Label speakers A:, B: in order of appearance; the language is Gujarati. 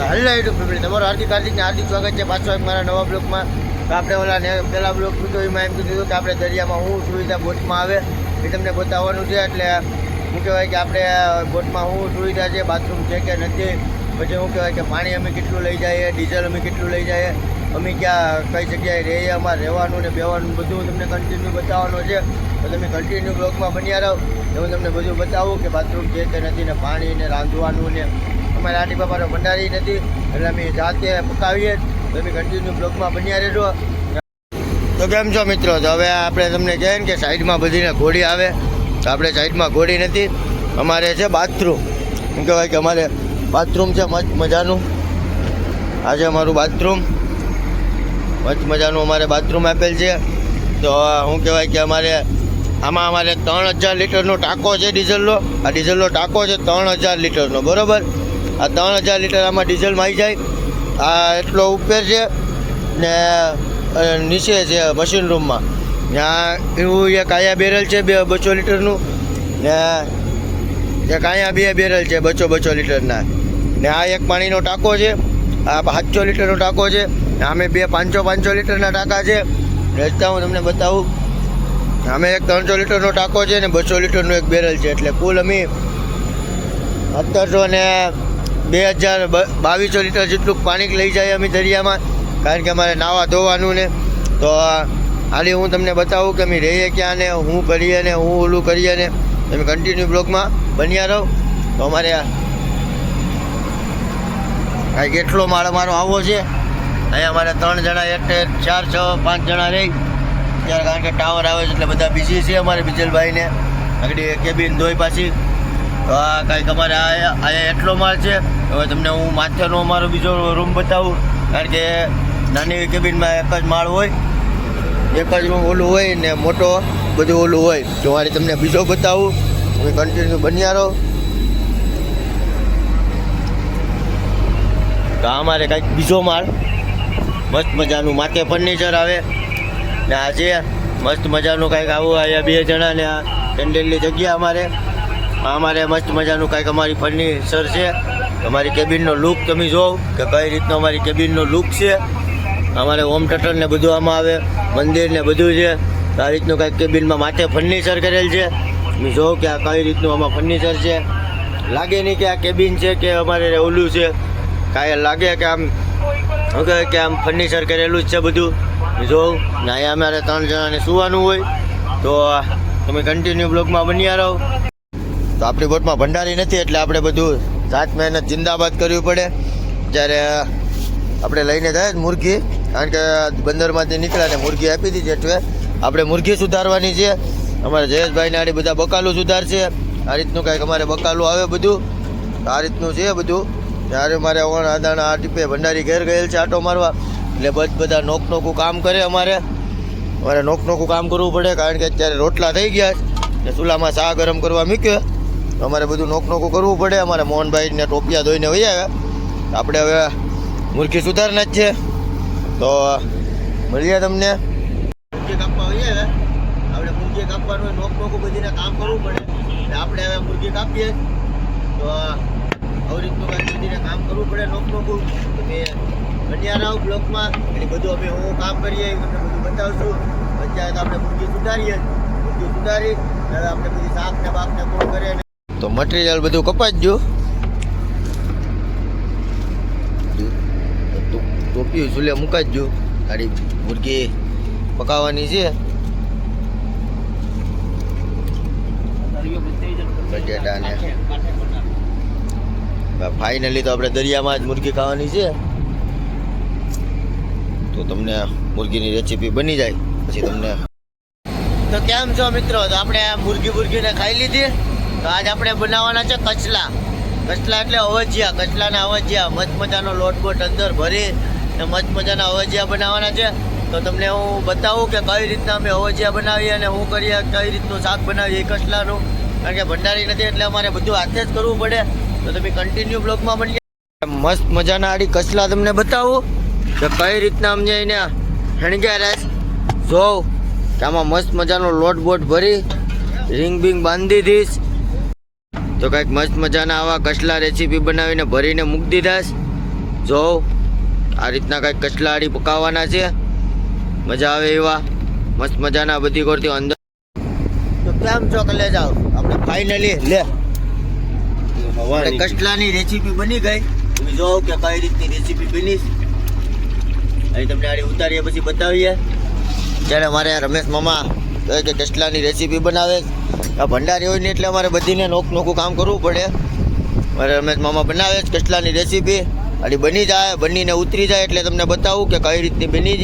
A: હલ્લા યુટ્યુબ ફેમિલી, તમારું હાર્દિક હાર્દિકને હાર્દિક સ્વાગત છે. પાછો એક મારા નવા બ્લોકમાં તો આપણે ઓલા પહેલા બ્લોક કીધું એમાં એમ કીધું કે આપણે દરિયામાં હું સુવિધા બોટમાં આવે. એ તમને બતાવવાનું છે એટલે શું કહેવાય કે આપણે બોટમાં શું સુવિધા છે બાથરૂમ છે કે નથી? પછી શું કહેવાય કે પાણી અમે કેટલું લઈ જઈએ, ડીઝલ અમે કેટલું લઈ જઈએ? અમે ક્યાં કઈ જગ્યાએ રહીએ, અમારે રહેવાનું ને બેવાનું બધું તમને કન્ટિન્યુ બતાવવાનું છે. તો તમે કન્ટિન્યુ બ્લોકમાં બન્યા રહો. તો હું તમને બધું બતાવું કે બાથરૂમ છે કે નથી ને પાણી ને રાંધવાનું ને અમારે આટી બાપાનો ભંડારી નથી. એટલે અમે જાતે પકાવીએ. તમે કન્ટિન્યુ બ્લોકમાં બન્યા રહેજો. તો કેમ છો મિત્રો? તો હવે આપણે તમને કહે કે સાઈડમાં બધીને ઘોડી આવે. તો આપણે સાઈડમાં ઘોડી નથી. અમારે છે બાથરૂમ શું કહેવાય કે અમારે બાથરૂમ છે, મસ્ત મજાનું. આજે અમારું બાથરૂમ મસ્ત મજાનું અમારે બાથરૂમ આપેલ છે. તો શું કહેવાય કે અમારે આમાં અમારે ત્રણ હજાર લીટરનો ટાંકો છે ડીઝલનો આ ડીઝલનો ટાંકો છે ત્રણ હજાર લીટરનો. બરોબર? આ ત્રણ હજાર લીટર આમાં ડીઝલમાં આવી જાય. આ એટલો ઉપર છે ને નીચે છે મશીન રૂમમાં ત્યાં એવું એક આયા બેરલ છે બે બસો લીટરનું. ને, એક અહીંયા બે બેરલ છે બસો બસો લીટરના. ને આ એક પાણીનો ટાંકો છે. આ સાતસો લીટરનો ટાંકો છે. ને અમે બે પાંચસો પાંચસો લીટરના ટાંકા છે. રસ્તા હું તમને બતાવું. અમે એક ત્રણસો લીટરનો ટાંકો છે ને બસો લીટરનું એક બેરલ છે. એટલે કુલ અમે સત્તરસો ને બે હજાર બાવીસો લીટર જેટલું પાણી લઈ જાય અમે દરિયામાં, કારણ કે અમારે નાવા ધોવાનું ને. તો હાલી હું તમને બતાવું કે અમે રહીએ ક્યાં ને, હું કરીએ ને, હું ઓલું કરીએ ને. તમે કન્ટિન્યુ બ્લોગમાં બન્યા રહો. તો અમારે કાંઈક એટલો માળ અમારો આવો છે. અહીંયા અમારે ત્રણ જણા એટલે ચાર, છ, પાંચ જણા રહી. ત્યારે કારણ કે ટાવર આવે છે એટલે બધા બિઝી છે અમારે બીજલભાઈને. આગળ કેબિન ધોઈ પાછી. તો આ કાંઈક અમારે આ અહીંયા એટલો માળ છે. હવે તમને હું માથેનો અમારો બીજો રૂમ બતાવું. કારણ કે નાની કેબિનમાં એક જ માળ હોય. એક જ રૂમ ઓલું હોય ને મોટો બધું ઓલું હોય. તો મારે તમને બીજો બતાવું. તમે કન્ટિન્યુ બન્યા રહો. તો અમારે કાંઈક બીજો માળ. મસ્ત મજાનું માથે ફર્નિચર આવે. ને આજે મસ્ત મજાનું કાંઈક આવું અહીંયા બે જણા ને આ પેન્ડલની જગ્યા અમારે. અમારે મસ્ત મજાનું કાંઈક અમારી ફર્નિચર છે. અમારી કેબિનનો લુક તમે જોવો કે કઈ રીતનો અમારી કેબિનનો લુક છે. અમારે હોમ થિયેટર ને બધું આમાં આવે, મંદિર ને બધું છે. આ રીતનું કાંઈક કેબિનમાં માથે ફર્નિચર કરેલ છે. તમે જોવો કે આ કઈ રીતનું આમાં ફર્નિચર છે. લાગે નહીં કે આ કેબિન છે કે અમારે ઓલું છે. કાંઈ લાગે કે આમ ઓકે કે આમ ફર્નિચર કરેલું જ છે બધું. જોઉં ને અહીંયા અમારે ત્રણ જણાને સુવાનું હોય. તો તમે કન્ટિન્યુ બ્લોગમાં બન્યા રહો. તો આપણી બોટમાં ભંડારી નથી એટલે આપણે બધું સાત મહેનત જિંદાબાદ કરવી પડે. જ્યારે આપણે લઈને જાય મુરઘી, કારણ કે બંદરમાંથી નીકળ્યા ને મુરઘી આપી દીધી એટલે આપણે મુરઘી સુધારવાની છે. અમારે જયેશભાઈને આડી બધા બકાલું સુધારશે. આ રીતનું કાંઈક અમારે બકાલું આવે બધું. આ રીતનું છે બધું. ત્યારે મારે ઓણ, આદાણા, આ ટીપે ભંડારી ઘેર ગયેલ છે આટો મારવા. એટલે બધ, બધા નોક નોકું કામ કરે અમારે. અમારે નોક નોકું કામ કરવું પડે, કારણ કે અત્યારે રોટલા થઈ ગયા ને ચૂલામાં ચા ગરમ કરવા મૂક્યો. તો અમારે બધું નોક નોકું કરવું પડે. અમારે મોહનભાઈને ટોપિયા ધોઈને વહી આવ્યા. આપણે હવે મૂર્ખી સુધારના જ છે. તો મળીએ તમને. કાપવા વહી આપણે મુરગી કાપવાનું હોય, નોક નોકું બધીને કામ કરવું પડે. આપણે હવે મુરઘી કાપીએ. તો આવી રીતનું બધીને કામ કરવું પડે નોક નોકું તમે બન્યા બ્લોકમાં. એટલે બધું અમે હું કામ કરીએ તમને બધું બતાવશું. અત્યારે તો આપણે મુરઘી સુધારીએ. મુરગી સુધારી હવે આપણે બધી શાકને ને બાક ને કોણ કરે ને તો મટીરિયલ બધું કપાઈ જ ગયું ટોપી ચૂલે મુકાઈ જ ગયું ગાડી મુરગી પકાવવાની છે. બટેટા ને. ફાઇનલી તો આપણે દરિયામાં જ મુરગી ખાવાની છે. તો તમને મુરગીની રેસીપી બની જાય. પછી તમને તો કેમ છો મિત્રો? તો આપણે આ મુરઘી મુરઘીને ખાઈ લીધી. તો આજ આપણે બનાવવાના છે કચલા. કચલા એટલે અવજિયા, કચલાના અવજિયા. મસ્ત મજાનો લોટબોટ અંદર ભરી ને મસ્ત મજાના અવજિયા બનાવવાના છે. તો તમને હું બતાવું કે કઈ રીતના અમે અવજિયા બનાવીએ અને હું કરીએ, કઈ રીતનું શાક બનાવીએ કચલાનું. કારણ કે ભંડારી નથી એટલે અમારે બધું હાથે જ કરવું પડે. તો તમે કન્ટિન્યુ બ્લોગમાં બની મસ્ત મજાના આડી કચલા તમને બતાવું કે કઈ રીતના અમને એને હણગ્યા જોઉં કે આમાં મસ્ત મજાનો લોટ બોટ ભરી રિંગ બિંગ બાંધી દઈશ તો કંઈક મસ્ત મજાના આવા કસલા રેસીપી બનાવીને ભરીને મૂકી દીધા છે. જો આ રીતના કંઈક કચલાડી પકાવવાના છે. મજા આવે એવા. મસ્ત મજાના બધી કરતી અંદર. તો કેમ છો કે લે જાઓ? આપણે ફાઇનલી લે. કચલાની રેસીપી બની ગઈ. તમે જોવો કે કઈ રીતની રેસીપી બની અહીં તમને આડી ઉતારીએ પછી બતાવીએ. ત્યારે મારે રમેશ મામા કે કચલાની રેસીપી બનાવે. આ ભંડારી હોય ને એટલે અમારે બધીને નોક નોખું કામ કરવું પડે. મારે રમેશ મામા બનાવે કચલાની રેસીપી આડી બની જાય, બનીને ઉતરી જાય એટલે તમને બતાવું કે કઈ રીતની બની